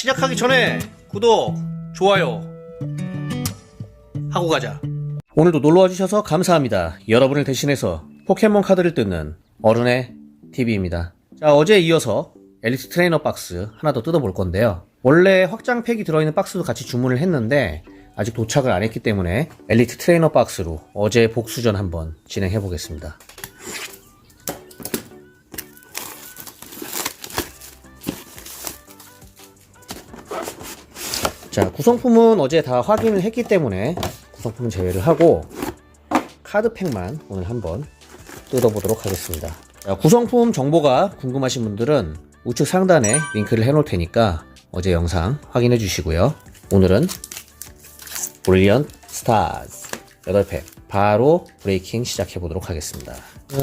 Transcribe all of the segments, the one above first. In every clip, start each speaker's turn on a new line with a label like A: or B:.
A: 시작하기 전에 구독, 좋아요 하고 가자. 오늘도 놀러와 주셔서 감사합니다. 여러분을 대신해서 포켓몬 카드를 뜯는 어른의 TV입니다. 자, 어제에 이어서 엘리트 트레이너 박스 하나 더 뜯어볼 건데요. 원래 확장팩이 들어있는 박스도 같이 주문을 했는데 아직 도착을 안 했기 때문에 엘리트 트레이너 박스로 어제 복수전 한번 진행해 보겠습니다. 자, 구성품은 어제 다 확인을 했기 때문에 구성품은 제외를 하고 카드팩만 오늘 한번 뜯어보도록 하겠습니다. 자, 구성품 정보가 궁금하신 분들은 우측 상단에 링크를 해놓을 테니까 어제 영상 확인해 주시고요. 오늘은 브릴리언 스타즈 8팩 바로 브레이킹 시작해 보도록 하겠습니다. 어,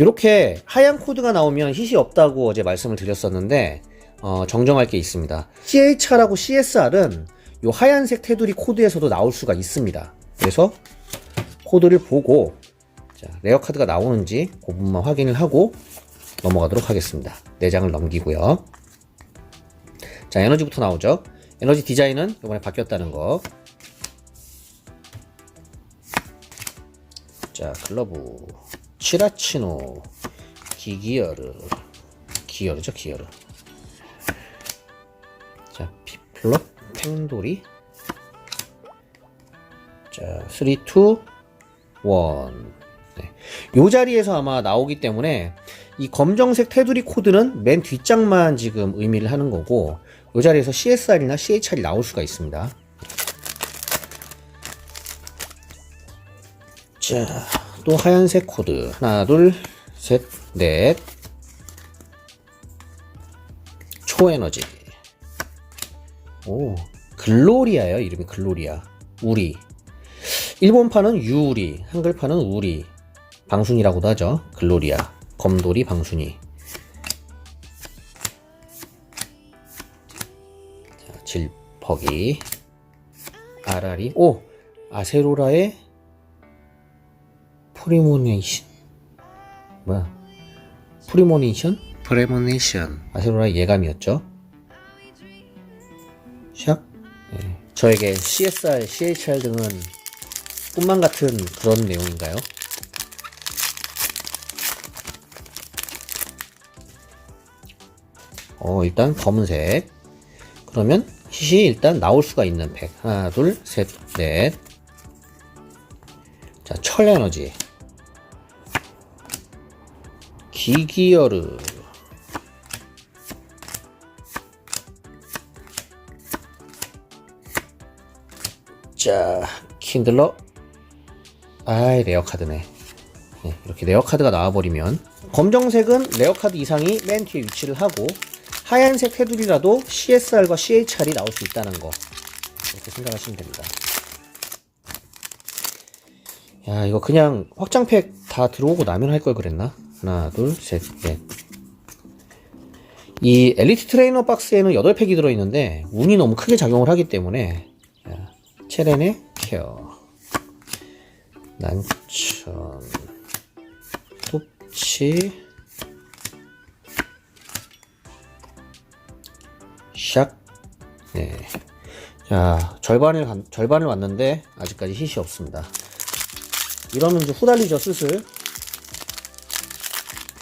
A: 이렇게 하얀 코드가 나오면 힛이 없다고 어제 말씀을 드렸었는데 어, 정정할 게 있습니다. CHR하고 CSR은 이 하얀색 테두리 코드에서도 나올 수가 있습니다. 그래서 코드를 보고 자, 레어 카드가 나오는지 그 부분만 확인을 하고 넘어가도록 하겠습니다. 4장을 넘기고요. 자, 에너지부터 나오죠. 에너지 디자인은 이번에 바뀌었다는 거. 자, 글러브. 치라치노. 기기어르. 기어르죠, 기어르. 자, 피플럽. 팽돌이. 자, 3, 2, 1. 네. 요 자리에서 아마 나오기 때문에 이 검정색 테두리 코드는 맨 뒷장만 지금 의미를 하는 거고 요 자리에서 CSR이나 CHR이 나올 수가 있습니다. 자, 또 하얀색 코드. 하나, 둘, 셋, 넷. 초에너지. 오, 글로리아예요. 이름이 글로리아. 우리. 일본판은 유우리, 한글판은 우리. 방순이라고도 하죠. 글로리아. 검돌이 방순이. 자, 질퍽이. 아라리. 오! 아세로라의 프리모네이션. 뭐야? 프리모네이션? 프레모네이션. 아세로라의 예감이었죠. 샥. 예. 저에게 CSR, CHR 등은 꿈만 같은 그런 내용인가요? 어, 일단 검은색. 그러면 핏이 일단 나올 수가 있는 팩. 하나, 둘, 셋, 넷. 자, 철 에너지. 기기어르. 자, 킨들러. 아이, 레어 카드네. 네, 이렇게 레어 카드가 나와버리면 검정색은 레어 카드 이상이 맨 뒤에 위치를 하고 하얀색 테두리라도 CSR과 CHR이 나올 수 있다는 거 이렇게 생각하시면 됩니다. 야 이거 그냥 확장팩 다 들어오고 나면 할 걸 그랬나? 하나 둘 셋 넷. 이 엘리트 트레이너 박스에는 8팩이 들어있는데 운이 너무 크게 작용을 하기 때문에 자, 체렌의 케어. 난천. 톱치. 샥. 네. 자 절반을 간- 절반을 왔는데 아직까지 힛이 없습니다. 이러면 이제 후달리죠 슬슬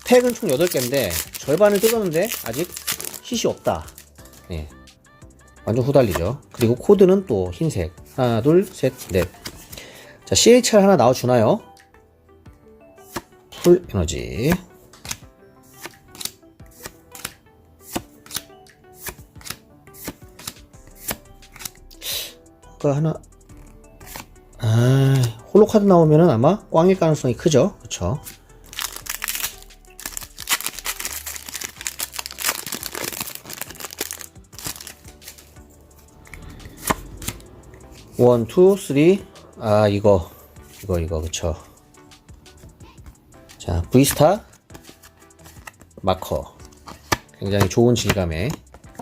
A: 팩은 총 8개인데 절반을 뜯었는데 아직 힛이 없다. 네. 완전 후달리죠. 그리고 코드는 또 흰색. 하나 둘셋넷. 자 CHR 하나 나와주나요? 풀 에너지. 그 하나? 아 홀로 카드 나오면은 아마 꽝일 가능성이 크죠. 그쵸 원, 투, 쓰리. 아, 이거. 이거, 이거, 그쵸. 자, V스타 마커. 굉장히 좋은 질감의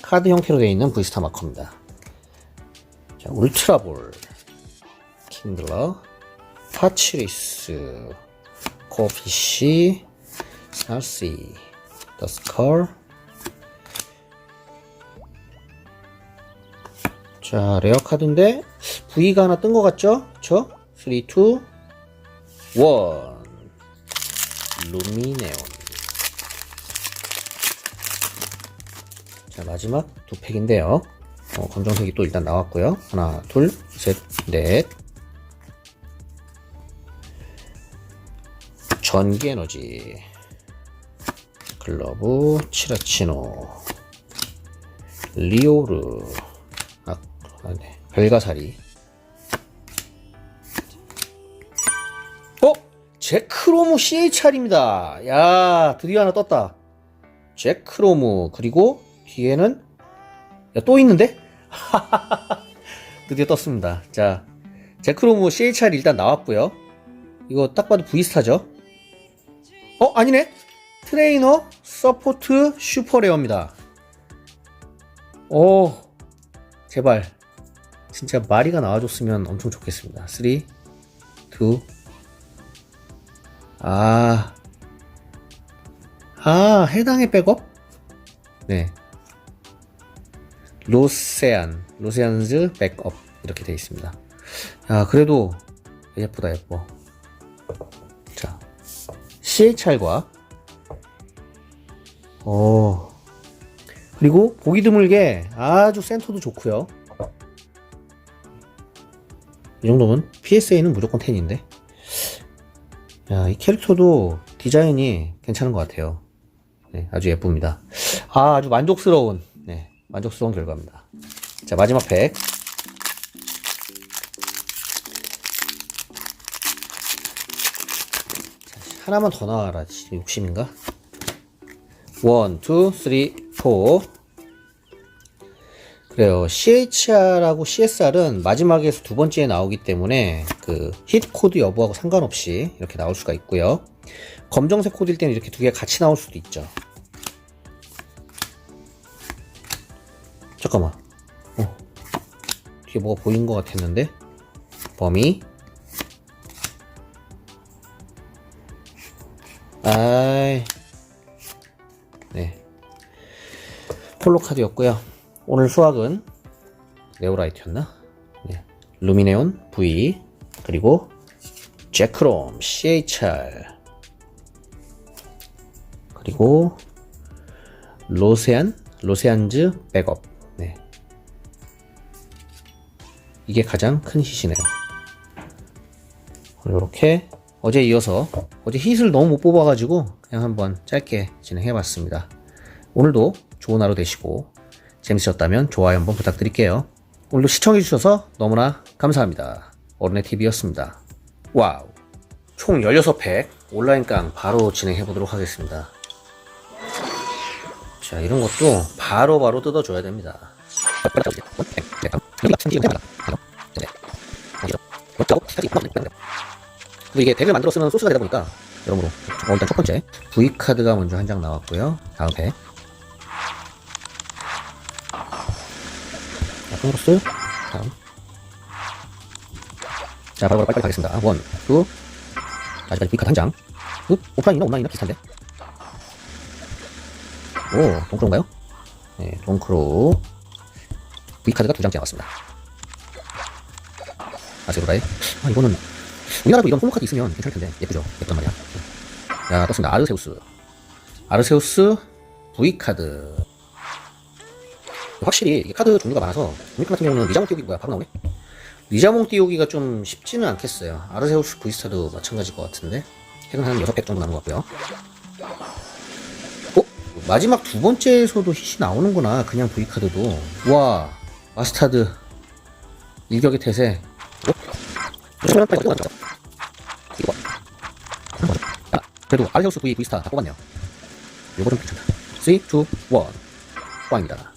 A: 카드 형태로 되어 있는 V스타 마커입니다. 자, 울트라볼. 킨들러. 파치리스. 코피시. The score. 자, 레어 카드인데 V가 하나 뜬 것 같죠? 그쵸? 3, 2, 1 루미네온 자, 마지막 두 팩인데요. 어, 검정색이 또 일단 나왔고요. 하나, 둘, 셋, 넷. 전기 에너지. 글러브, 치라치노. 리오르. 아, 아 네. 별가사리. 어? 제크로무 CHR입니다. 야, 드디어 하나 떴다. 제크로무. 그리고 뒤에는 야, 또 있는데? 드디어 떴습니다. 자, 제크로무 CHR 일단 나왔고요. 이거 딱 봐도 V스타죠? 어, 아니네? 트레이너 서포트 슈퍼레어입니다. 오, 제발. 진짜 마리가 나와줬으면 엄청 좋겠습니다. 3, 2, 아, 아, 해당의 백업? 네. 로세안, 로세안즈 백업 이렇게 되어 있습니다. 야, 그래도 예쁘다 예뻐. 자, CHR과 오 그리고 보기 드물게 아주 센터도 좋고요. 이 정도면 PSA는 무조건 10인데. 야, 이 캐릭터도 디자인이 괜찮은 것 같아요. 네, 아주 예쁩니다. 아, 아주 만족스러운, 네, 만족스러운 결과입니다. 자, 마지막 팩. 자, 하나만 더 나와라. 진짜 욕심인가? 원, 투, 쓰리, 포. 그래요. CHR하고 CSR은 마지막에서 두 번째에 나오기 때문에 그 히트 코드 여부하고 상관없이 이렇게 나올 수가 있고요. 검정색 코드일 때는 이렇게 두개 같이 나올 수도 있죠. 잠깐만. 어. 뒤에 뭐가 보인 것 같았는데? 범위. 아이. 네. 폴로 카드였고요. 오늘 수학은 네오라이트였나? 네. 루미네온 V 그리고 제크롬 CHR 그리고 로세안 로세안즈 백업 네. 이게 가장 큰 hit이네요 이렇게 어제 이어서 어제 hit을 너무 못 뽑아가지고 그냥 한번 짧게 진행해봤습니다 오늘도 좋은 하루 되시고 재밌으셨다면 좋아요 한번 부탁드릴게요. 오늘도 시청해주셔서 너무나 감사합니다. 어른의 TV였습니다. 와우. 총 16팩 온라인 깡 바로 진행해보도록 하겠습니다. 자 이런 것도 바로바로 뜯어줘야 됩니다. 이게 덱을 만들어 쓰는 소스가 되다 보니까 여러모로 어, 일단 첫 번째 V카드가 먼저 한 장 나왔고요. 다음 팩 자, 콩로스 다음. 자 바로 바로 빨리빨리 가겠습니다. 원, 투. 아직까지 V카드 한장. 어? 오프라인이나 온라인이나 비슷한데. 오 동크로인가요? 네 동크로. V카드가 두 장째 나왔습니다. 아세로라의 아 이거는 우리나라도 이런 폴로카드 있으면 괜찮을 텐데. 예쁘죠? 예쁘단 말이야. 자 떴습니다. 아르세우스. 아르세우스 V카드 확실히 카드 종류가 많아서 우리 같은 경우는 리자몽 띄우기 뭐야? 바로 나오네? 리자몽 띄우기가 좀 쉽지는 않겠어요. 아르세우스 V스타도 마찬가지일 것 같은데? 핵은 한 6팩 정도 남은 것 같고요. 어? 마지막 두 번째에서도 hit이 나오는구나 그냥 V카드도. 와 마스타드. 일격의 태세. 어? 아, 그래도 아르세우스 V V스타 다 뽑았네요. 요거 좀 괜찮다. 3, 2, 1 꽝입니다